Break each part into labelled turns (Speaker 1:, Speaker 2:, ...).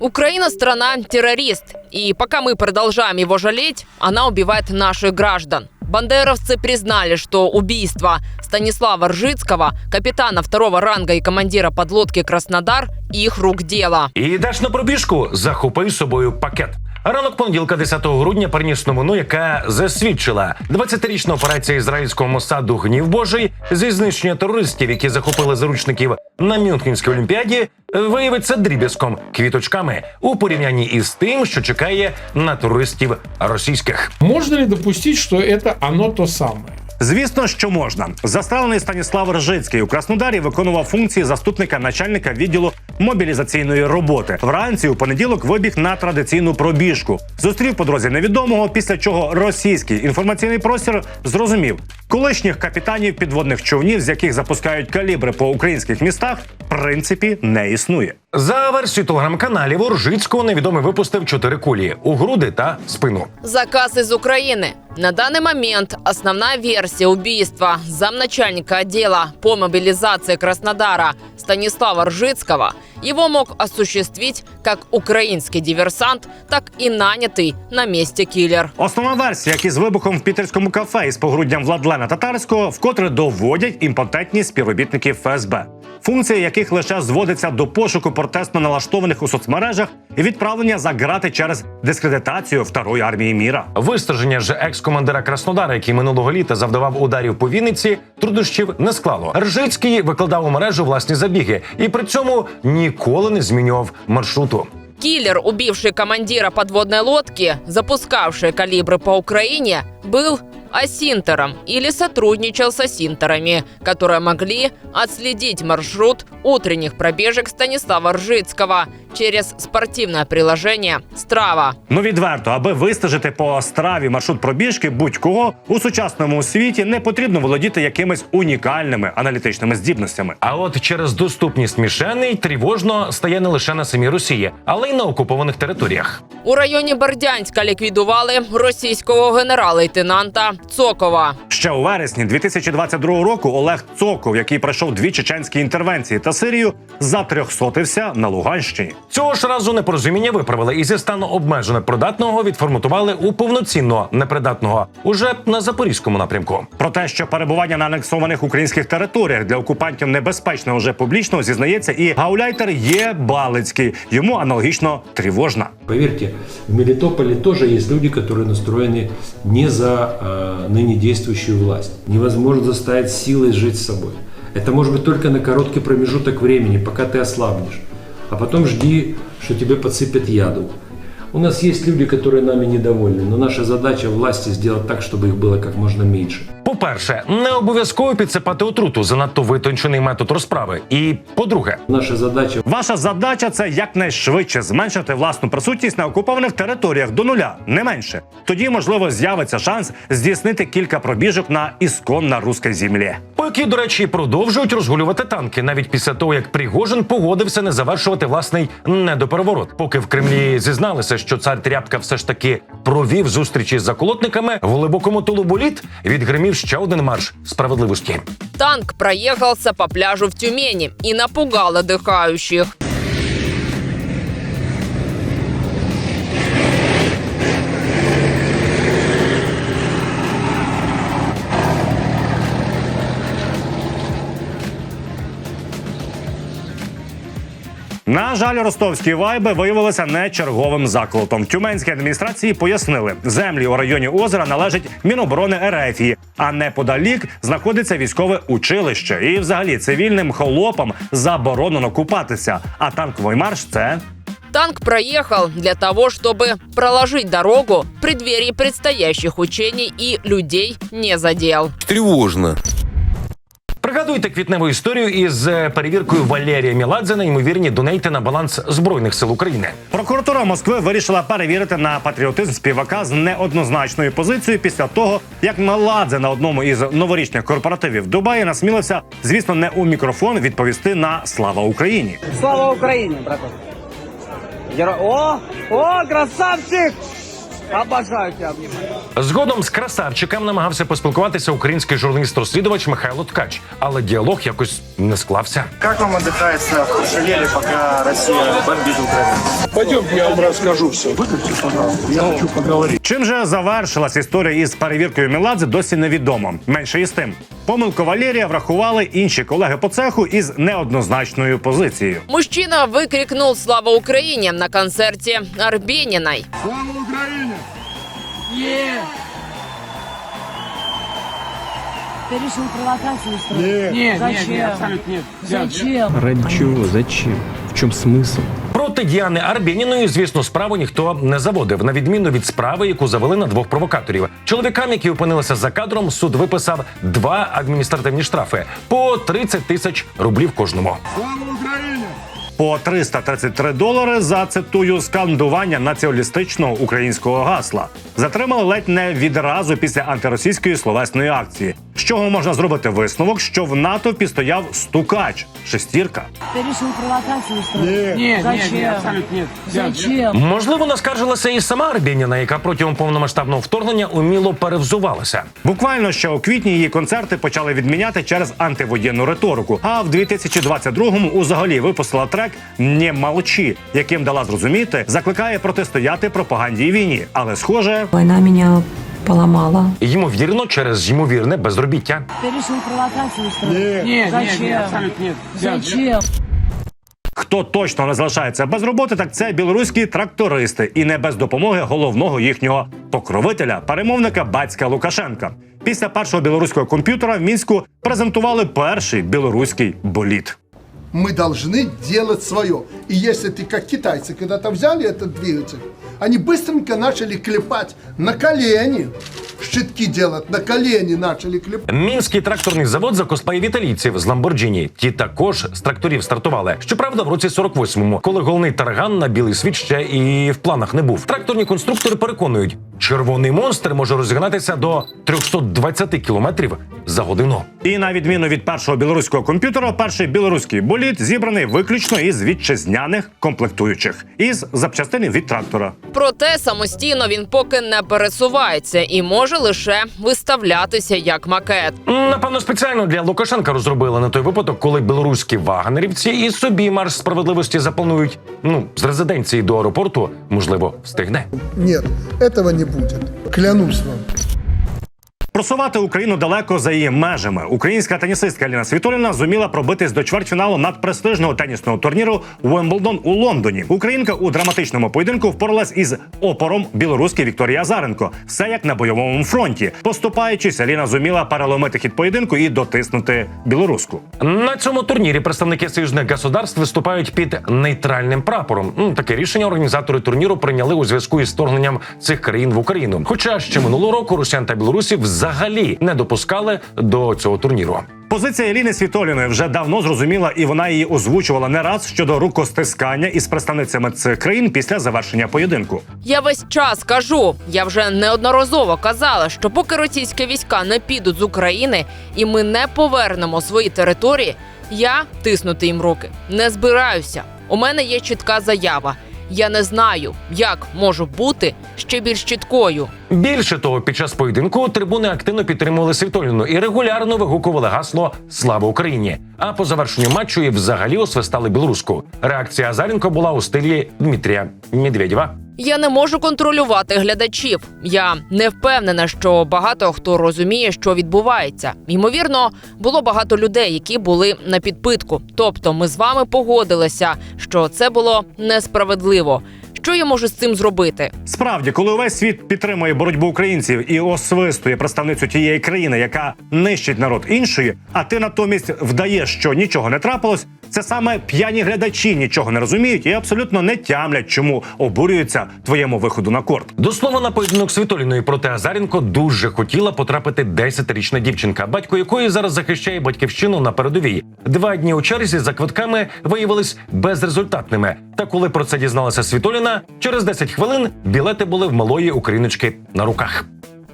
Speaker 1: Украина страна террорист, и пока мы продолжаем его жалеть, она убивает наших граждан. Бандеровцы признали, что убийство Станислава Ржицкого, капитана второго ранга и командира подлодки «Краснодар» их рук дело.
Speaker 2: І йдеш на пробіжку, захопи з собою пакет. Ранок понеділка, 10 грудня, приніс новину, яка засвідчила 20-річна операція ізраїльського Мосаду Гнів Божий зі знищення терористів, які захопили заручників на Мюнхенській олімпіаді, виявиться дріб'язком квіточками у порівнянні із тим, що чекає на туристів російських.
Speaker 3: Можна ли допустити, що це оно то самое?
Speaker 4: Звісно, що можна. Застрелений Станіслав Ржицький у Краснодарі виконував функції заступника начальника відділу мобілізаційної роботи. Вранці у понеділок вибіг на традиційну пробіжку. Зустрів по дорозі невідомого, після чого російський інформаційний простір зрозумів, колишніх капітанів підводних човнів, з яких запускають калібри по українських містах, в принципі не існує.
Speaker 2: За версією телеграм-каналів у Ржицького невідомий випустив чотири кулі у груди та спину.
Speaker 1: Заказ из Украины. На данный момент основная версия убийства замначальника отдела по мобилизации Краснодара Станислава Ржицкого его мог осуществить как украинский диверсант, так и нанятый на месте киллер.
Speaker 4: Основна версія, як із вибухом в пітерському кафе із погруддям Владлена Татарського, вкотре доводять імпотентні співробітники ФСБ, функція яких лише зводиться до пошуку протестно налаштованих у соцмережах і відправлення за грати через дискредитацію второї армії міра.
Speaker 2: Вистраження ж екс-командира Краснодара, який минулого літа завдавав ударів по Вінниці, труднощів не склало. Ржицький викладав у мережу власні забіги і при цьому ніколи не змінював маршруту.
Speaker 1: Киллер, убивший командира подводной лодки, запускавший калибры по Украине, был асинтером или сотрудничал с асинтерами, которые могли отследить маршрут утренних пробежек Станислава Ржицкого через спортивное приложение «Страва».
Speaker 4: Ну відверто, аби вистежити по страві маршрут пробіжки будь-кого у сучасному світі не потрібно володіти якимись унікальними аналітичними здібностями.
Speaker 2: А от через доступність мішеней тривожно стає не лише на самій Росії, але й на окупованих територіях.
Speaker 1: У районі Бердянська ліквідували російського генерал-лейтенанта Цокова.
Speaker 4: Ще у вересні 2022 року Олег Цоков, який пройшов дві чеченські інтервенції та Сирію, затрьохсотився на Луганщині.
Speaker 2: Цього ж разу непорозуміння виправили і зі стану обмежено придатного відформатували у повноцінно непридатного уже на запорізькому напрямку.
Speaker 4: Про те, що перебування на анексованих українських територіях для окупантів небезпечно вже публічно зізнається і гауляйтер є Балицький. Йому аналогічно тривожна.
Speaker 5: Поверьте, в Мелитополе тоже есть люди, которые настроены не за э, ныне действующую власть. Невозможно заставить силой жить с собой. Это может быть только на короткий промежуток времени, пока ты ослабнешь. А потом жди, что тебе подсыпят яду. У нас есть люди, которые нами недовольны, но наша задача власти сделать так, чтобы их было как можно меньше.
Speaker 2: По-перше, не обов'язково підсипати отруту занадто витончений метод розправи. І по-друге,
Speaker 5: Наша задача
Speaker 4: Ваша задача це якнайшвидше зменшити власну присутність на окупованих територіях до нуля, не менше. Тоді, можливо, з'явиться шанс здійснити кілька пробіжок на ісконно руській землі.
Speaker 2: Поки, до речі, продовжують розгулювати танки, навіть після того, як Пригожин погодився не завершувати власний недопереворот. Поки в Кремлі зізналися, що цар Тряпка все ж таки провів зустрічі з заколотниками, в глибокому тилу боліт відгримів ще один марш справедливості.
Speaker 1: Танк проехался по пляжу в Тюмени и напугал отдыхающих.
Speaker 4: На жаль, ростовські вайби виявилися не черговим заколотом. В Тюменській адміністрації пояснили, землі у районі озера належать Міноборони Ерефії, а неподалік знаходиться військове училище. І, взагалі, цивільним холопам заборонено купатися. А танковий марш це
Speaker 1: Танк проехал для того, чтобы проложить дорогу в преддверии предстоящих учений и людей не задел.
Speaker 6: Тревожно.
Speaker 2: Пригадуйте квітневу історію із е, перевіркою Валерія Міладзе на ймовірні донейти на баланс збройних сил України.
Speaker 4: Прокуратура Москви вирішила перевірити на патріотизм співака з неоднозначною позицією після того, як Меладзе на одному із новорічних корпоративів Дубаї насмілився, звісно, не у мікрофон відповісти на Слава Україні.
Speaker 7: Слава Україні, братан. Геро... О, о, красавчик! Обожаю тебя.
Speaker 2: Згодом з красавчиком намагався поспілкуватися український журналіст-розслідувач Михайло Ткач, але діалог якось не склався.
Speaker 6: Как вам отдыхается в Шалеле, пока Россия бомбит Украину?
Speaker 3: Пойдемте, я вам расскажу все. Выключи, пожалуйста. Я хочу поговорить.
Speaker 4: Чим же завершилась історія із перевіркою Меладзе, досі невідомо. Менше із тим. Помилку Валерія врахували інші колеги по цеху із неоднозначною позицією.
Speaker 1: Мужчина выкрикнул «Слава Украине» на концерте Арбениной.
Speaker 8: Ты решил провокацию устроить? Нет, Зачем? нет, абсолютно нет. Зачем?
Speaker 9: Ради чего? Зачем? В чем смысл?
Speaker 2: Проти Діани Арбєніної, звісно, справу ніхто не заводив, на відміну від справи, яку завели на двох провокаторів. Чоловікам, які опинилися за кадром, суд виписав два адміністративні штрафи по 30 тисяч рублів кожному.
Speaker 4: По 333 долари за цитую скандування націоналістичного українського гасла затримали ледь не відразу після антиросійської словесної акції. З чого можна зробити висновок, що в натовпі стояв стукач шестірка.
Speaker 8: Абсолютно нет. Зачем?
Speaker 2: Можливо, наскаржилася і сама Арбєніна, яка протягом повномасштабного вторгнення уміло перевзувалася.
Speaker 4: Буквально ще у квітні її концерти почали відміняти через антивоєнну риторику. А в 2022-му узагалі випустила трек «Не молчи», яким дала зрозуміти, закликає протистояти пропаганді і війні. Але схоже,
Speaker 10: Война меня поломала.
Speaker 2: Ймовірно, через ймовірне безробіття.
Speaker 8: Абсолютно нет. Зачем?
Speaker 4: хто точно не залишається без роботи, так це білоруські трактористи, і не без допомоги головного їхнього покровителя, перемовника батька Лукашенка. Після першого білоруського комп'ютера в мінську презентували перший білоруський боліт
Speaker 11: мы должны делать свое. И если ты, как китайцы, когда-то взяли этот двигатель, они быстренько начали клепать на колени, щитки делать, на колени начали клепать.
Speaker 2: Мінський тракторний завод закоспає італійців з Ламборджіні. Ті також з тракторів стартували. Щоправда, в році 48-му, коли головний тарган на білий світ ще і в планах не був. Тракторні конструктори переконують, червоний монстр може розігнатися до 320 кілометрів за годину.
Speaker 4: І на відміну від першого білоруського комп'ютера, перший білоруський боліт зібраний виключно із вітчизняних комплектуючих із запчастини від трактора.
Speaker 1: Проте самостійно він поки не пересувається і може лише виставлятися як макет.
Speaker 2: Напевно, спеціально для Лукашенка розробили на той випадок, коли білоруські вагнерівці і собі марш справедливості запланують. Ну з резиденції до аеропорту, можливо, встигне.
Speaker 11: Нет, этого не будет. Клянусь вам.
Speaker 4: Просувати Україну далеко за її межами. Українська тенісистка Аліна Світоліна зуміла пробитись до чвертьфіналу надпрестижного тенісного турніру Уимблдон у Лондоні. Українка у драматичному поєдинку впоралась із опором білоруської Вікторії Азаренко. Все як на бойовому фронті. Поступаючись, Аліна зуміла переломити хід поєдинку і дотиснути білоруську.
Speaker 2: На цьому турнірі представники союзних государств виступають під нейтральним прапором. Таке рішення організатори турніру прийняли у зв'язку із вторгненням цих країн в Україну. Хоча ще минулого року росіян та білорусів взагалі не допускали до цього турніру.
Speaker 4: Позиція Еліни Світоліної вже давно зрозуміла, і вона її озвучувала не раз щодо рукостискання із представницями цих країн після завершення поєдинку.
Speaker 1: Я весь час кажу, я вже неодноразово казала, що поки російські війська не підуть з України і ми не повернемо свої території, я тиснути їм руки не збираюся. У мене є чітка заява. Я не знаю, як можу бути ще більш чіткою.
Speaker 2: Більше того, під час поєдинку трибуни активно підтримували Світоліну і регулярно вигукували гасло Слава Україні. А по завершенню матчу і взагалі освистали білоруську. Реакція Азаренко була у стилі Дмитрія Медведєва.
Speaker 1: Я не можу контролювати глядачів. Я не впевнена, що багато хто розуміє, що відбувається. Ймовірно, було багато людей, які були на підпитку. Тобто, ми з вами погодилися, що це було несправедливо. Що я можу з цим зробити?
Speaker 4: Справді, коли увесь світ підтримує боротьбу українців і освистує представницю тієї країни, яка нищить народ іншої, а ти натомість вдаєш, що нічого не трапилось. Це саме п'яні глядачі нічого не розуміють і абсолютно не тямлять, чому обурюються твоєму виходу на корт.
Speaker 2: До слова, на поєдинок Світоліної проти Азаренко дуже хотіла потрапити 10-річна дівчинка, батько якої зараз захищає батьківщину на передовій. Два дні у черзі за квитками виявились безрезультатними. Та коли про це дізналася Світоліна, через 10 хвилин білети були в малої україночки на руках.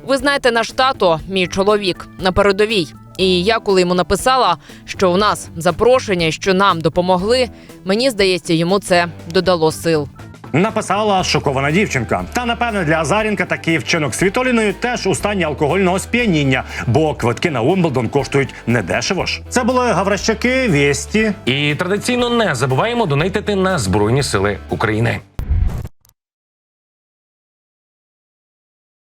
Speaker 1: Ви знаєте, наш тато, мій чоловік, на передовій. І я, коли йому написала, що у нас запрошення, що нам допомогли, мені здається, йому це додало сил.
Speaker 4: Написала шокована дівчинка. Та напевне для Азаренка такий вчинок Світоліною теж у стані алкогольного сп'яніння, бо квитки на Уимблдон коштують недешево ж. Це були Гавращаки, Вєсті.
Speaker 2: І традиційно не забуваємо донатити на Збройні Сили України.